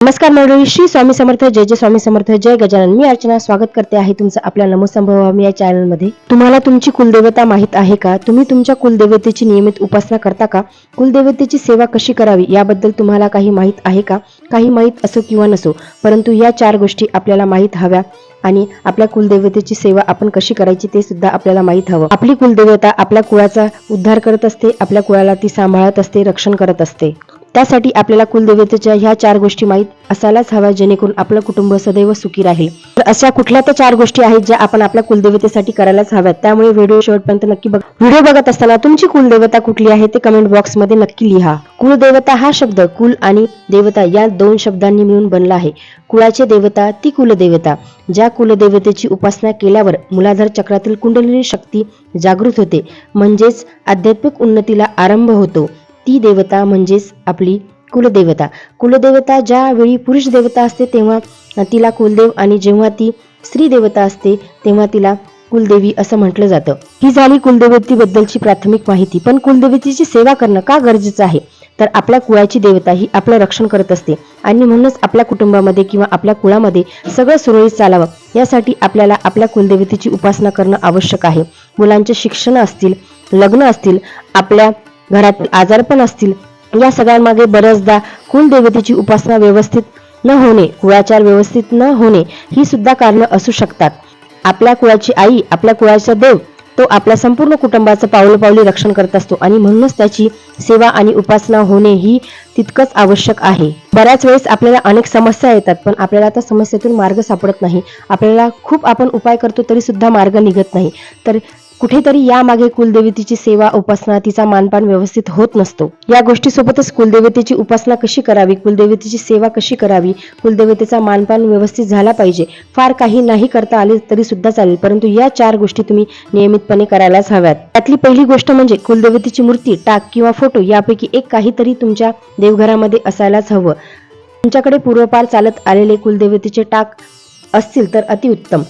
नमस्कार मंडळी श्री स्वामी समर्थ जय जय स्वामी समर्थ जय गजानन. मी अर्चना स्वागत करते आहे तुमचं आपल्या नमो या चॅनलमध्ये तुम्हाला तुमची कुलदेवता माहीत आहे का? तुम्ही तुमच्या कुलदेवतेची नियमित उपासना करता का? कुलदेवतेची सेवा कशी करावी? याबद्दल तुम्हाला काही माहीत आहे का? काही माहीत असो किंवा नसो परंतु या चार गोष्टी आपल्याला माहीत हव्या आणि आपल्या कुलदेवतेची सेवा आपण कशी करायची ते सुद्धा आपल्याला माहीत हवं. आपली कुलदेवता आपल्या कुळाचा उद्धार करत असते आपल्या कुळाला ती सांभाळत असते रक्षण करत असते. त्यासाठी आपल्याला कुलदेवतेच्या ह्या चार गोष्टी माहीत असायलाच हव्या जेणेकरून आपलं कुटुंब सदैव सुखी राहील. तर अशा कुठल्या तर चार गोष्टी आहेत ज्या आपण आपल्या कुलदेवतेसाठी करायलाच हव्यात. त्यामुळे व्हिडिओ शेवटपर्यंत नक्की बघा. व्हिडिओ बघत असताना तुमची कुलदेवता कुठली आहे ते कमेंट बॉक्समध्ये नक्की लिहा. कुलदेवता हा शब्द कुल आणि देवता या दोन शब्दांनी मिळून बनला आहे. कुळाचे देवता ती कुलदेवता ज्या कुलदेवतेची उपासना केल्यावर मुलाधार चक्रातील कुंडलिनी शक्ती जागृत होते. म्हणजेच आध्यात्मिक उन्नतीला आरंभ होतो. ती देवता म्हणजेच आपली कुलदेवता. कुलदेवता ज्या वेळी पुरुष देवता असते तेव्हा तिला कुलदेव आणि जेव्हा ती स्त्री देवता असते तेव्हा तिला कुलदेवी असं म्हटलं जातं. ही झाली कुलदेवतेबद्दलची प्राथमिक माहिती. पण कुलदेवतेची सेवा करणं का गरजेचं आहे? तर आपल्या कुळाची देवता ही आपलं रक्षण करत असते. आणि म्हणूनच आपल्या कुटुंबामध्ये किंवा आपल्या कुळामध्ये सगळं सुरळीत चालावं. यासाठी आपल्याला आपल्या कुलदेवतेची उपासना करणं आवश्यक आहे. मुलांचे शिक्षण असतील लग्न असतील आपल्या घरात आजारपण असतील. या सगळ्यांमागे बऱ्याचदा कुलदेवतेची उपासना व्यवस्थित न होणे कुळाचार व्यवस्थित न होणे ही सुद्धा कारणं असू शकतात. आपल्या कुळाची आई आपल्या कुळाचा देव तो आपल्या संपूर्ण कुटुंबाचं पावलोपावली रक्षण करत असतो आणि म्हणूनच त्याची सेवा आणि उपासना होणे ही तितकंच आवश्यक आहे. बऱ्याच वेळेस आपल्याला अनेक समस्या येतात पण आपल्याला त्या समस्येतून मार्ग सापडत नाही. आपल्याला खूप आपण उपाय करतो तरी सुद्धा मार्ग निघत नाही. तर कुठेतरी यामागे कुलदेवतेची सेवा उपासना तिचा मानपान व्यवस्थित होत नसतो. या गोष्टीसोबतच कुलदेवतेची उपासना कशी करावी कुलदेवतेची सेवा कशी करावी कुलदेवतेचा मानपान व्यवस्थित झाला पाहिजे फार काही नाही करता आले तरी सुद्धा चालेल परंतु या चार गोष्टी तुम्ही नियमितपणे करायलाच हव्यात. त्यातली पहिली गोष्ट म्हणजे कुलदेवतेची मूर्ती टाक किंवा फोटो यापैकी एक काहीतरी तुमच्या देवघरामध्ये असायलाच हवं. तुमच्याकडे पूर्वपार चालत आलेले कुलदेवतेचे टाक असतील तर अतिउत्तम.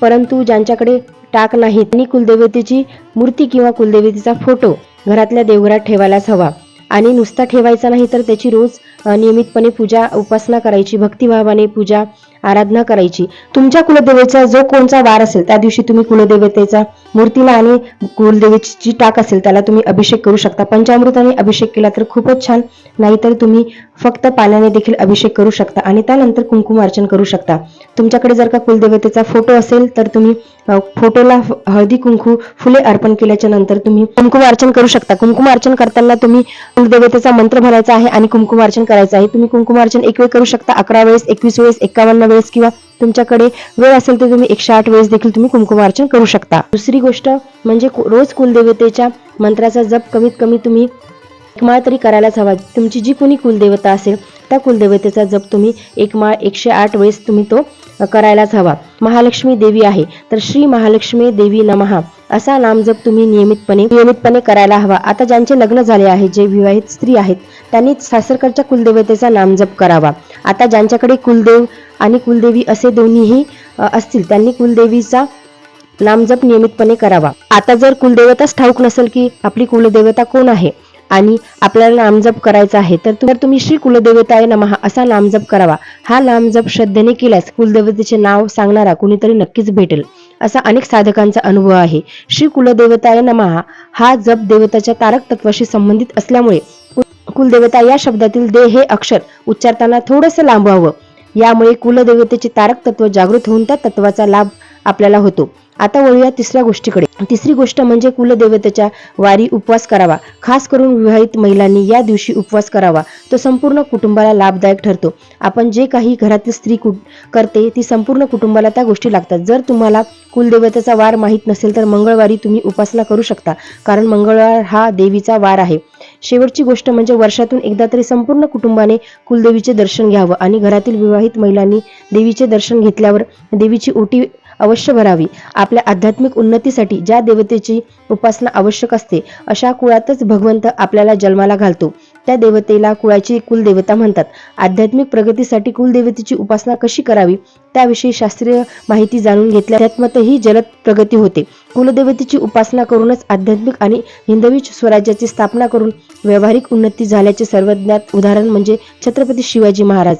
परंतु ज्यांच्याकडे टाक नाहीत. आणि कुलदेवतेची मूर्ती किंवा कुलदेवतेचा फोटो घरातल्या देवघरात ठेवायलाच हवा. आणि नुसता ठेवायचा नाही तर त्याची रोज नियमितपणे पूजा उपासना करायची भक्तिभावाने पूजा आराधना करायची. तुमच्या कुलदेवेचा जो कोणचा वार असेल त्या दिवशी तुम्ही कुलदेवतेचा मूर्तीला आणि कुलदेवीची जी टाक असेल त्याला तुम्ही अभिषेक करू शकता. पंचामृताने अभिषेक केला तर खूपच छान. नाहीतर तुम्ही फक्त पाण्याने देखील अभिषेक करू शकता आणि त्यानंतर कुंकुम अर्चन करू शकता. तुमच्याकडे जर का कुलदेवतेचा फोटो असेल तर तुम्ही फोटोला ह- हळदी कुंकू फुले अर्पण केल्याच्यानंतर तुम्ही कुंकुम अर्चन करू शकता. कुंकुम अर्चन करताना तुम्ही कुलदेवतेचा मंत्र भरायचा आहे आणि कुंकुम अर्चन करायचं आहे. तुम्ही कुंकुम अर्चन एक वेळ करू शकता अकरा वेळेस एकवीस वेळेस एकावन्न वेळेस किंवा तुमच्याकडे वेळ असेल तर तुम्ही एकशे आठ वेळेस देखील तुम्ही कुंकुम अर्चन करू शकता. दुसरी गोष्ट म्हणजे रोज कुलदेवतेच्या मंत्राचा जप कमीत कमी तुम्ही एक माळ तरी करायलाच हवा. तुमची जी कोणी कुलदेवता असेल त्या कुलदेवतेचा जप तुम्ही एक माळ एकशे आठ वेळेस तुम्ही तो करायलाच हवा. महालक्ष्मी देवी आहे तर श्री महालक्ष्मी देवी नमहा. असा नामजप तुम्ही नियमितपणे नियमितपणे करायला हवा. आता ज्यांचे लग्न झाले आहे जे विवाहित स्त्री आहेत त्यांनी सासरकडच्या कुलदेवतेचा नामजप करावा. आता ज्यांच्याकडे कुलदेव आणि कुलदेवी असे दोन्हीही असतील त्यांनी कुलदेवीचा नामजप नियमितपणे करावा. आता जर कुलदेवताच ठाऊक नसेल की आपली कुलदेवता कोण आहे आणि आपल्याला नामजप करायचा आहे तर तुम्ही श्री कुलदेवताय नमः असा नामजप करावा. हा नामजप श्रद्धेने केल्यास कुलदेवतेचे नाव सांगणारा कुणीतरी नक्कीच भेटेल असा अनेक साधकांचा अनुभव आहे. श्री कुलदेवताय नमः हा जप देवताच्या तारक तत्वाशी संबंधित असल्यामुळे कुलदेवता या शब्दातील दे हे अक्षर उच्चारताना थोडंसं लांबवावं. यामुळे कुलदेवतेचे तारक तत्व जागृत होऊन त्या तत्वाचा लाभ आपल्याला होतो. आता वळूया तिसऱ्या गोष्टीकडे. तिसरी गोष्ट म्हणजे कुलदेवतेच्या वारी उपवास करावा. खास करून विवाहित महिलांनी या दिवशी उपवास करावा. तो संपूर्ण कुटुंबाला लाभदायक ठरतो. आपण जे काही घरातील स्त्री करते ती संपूर्ण कुटुंबाला त्या गोष्टी लागतात. जर तुम्हाला कुलदेवतेचा वार माहीत नसेल तर मंगळवारी तुम्ही उपासना करू शकता. कारण मंगळवार हा देवीचा वार आहे. शेवटची गोष्ट म्हणजे वर्षातून एकदा तरी संपूर्ण कुटुंबाने कुलदेवीचे दर्शन घ्यावं. आणि घरातील विवाहित महिलांनी देवीचे दर्शन घेतल्यावर देवीची ओटी अवश्य भरावी. आपल्या आध्यात्मिक उन्नतीसाठी ज्या देवतेची उपासना आवश्यक असते अशा कुळातच भगवंत आपल्याला जन्माला घालतो. त्या देवतेला कुळाची कुलदेवता म्हणतात. आध्यात्मिक प्रगतीसाठी कुलदेवतेची उपासना कशी करावी त्याविषयी शास्त्रीय माहिती जाणून घेतल्यात्मतही जलद प्रगती होते. कुलदेवतेची उपासना करूनच आध्यात्मिक आणि हिंदवी स्वराज्याची स्थापना करून व्यावहारिक उन्नती झाल्याचे सर्वज्ञात उदाहरण म्हणजे छत्रपती शिवाजी महाराज.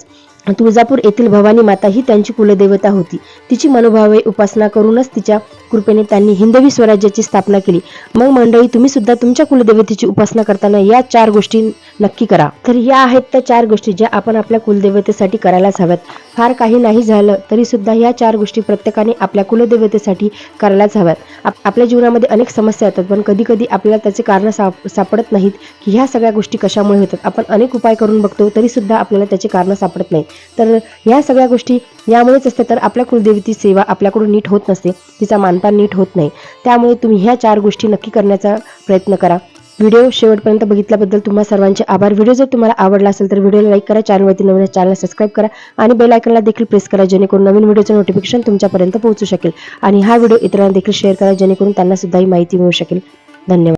तुळजापूर येथील भवानी माता ही त्यांची कुलदेवता होती. तिची मनोभावे उपासना करूनच तिच्या कृपेने त्यांनी हिंदवी स्वराज्याची स्थापना केली. मग मंडळी तुम्ही सुद्धा तुमच्या कुलदेवतेची उपासना करताना या चार गोष्टी नक्की करा. तर या आहेत त्या चार गोष्टी ज्या आपण आपल्या कुलदेवतेसाठी करायलाच हव्यात. फार काही नाही झालं तरी सुद्धा या चार गोष्टी प्रत्येकाने आपल्या कुलदेवतेसाठी करायलाच हव्यात. आप- आपल्या जीवनामध्ये अनेक समस्या येतात पण कधी कधी आपल्याला त्याचे कारण साप सापडत नाहीत की ह्या सगळ्या गोष्टी कशामुळे होतात. आपण अनेक उपाय करून बघतो तरी सुद्धा आपल्याला त्याचे कारण सापडत नाही तर ह्या सगळ्या गोष्टी यामुळेच असते तर आपल्या कुलदेवीची सेवा आपल्याकडून नीट होत नसते तिचा मानपान नीट होत नाही. त्यामुळे तुम्ही ह्या चार गोष्टी नक्की करण्याचा प्रयत्न करा. व्हिडिओ शेवटपर्यंत बघितल्याबद्दल तुम्हा सर्वांचे आभार. व्हिडिओ जर तुम्हाला आवडला असेल तर व्हिडिओला लाईक करा चॅनलवरती नवीन चॅनल सबस्क्राईब करा आणि बेल आयकनला देखील प्रेस करा जेणेकरून नवीन व्हिडिओचं नोटिफिकेशन तुमच्यापर्यंत पोहोचू शकेल. आणि हा व्हिडिओ इतरांना देखील शेअर करा जेणेकरून त्यांना सुद्धा ही माहिती मिळू शकेल. धन्यवाद.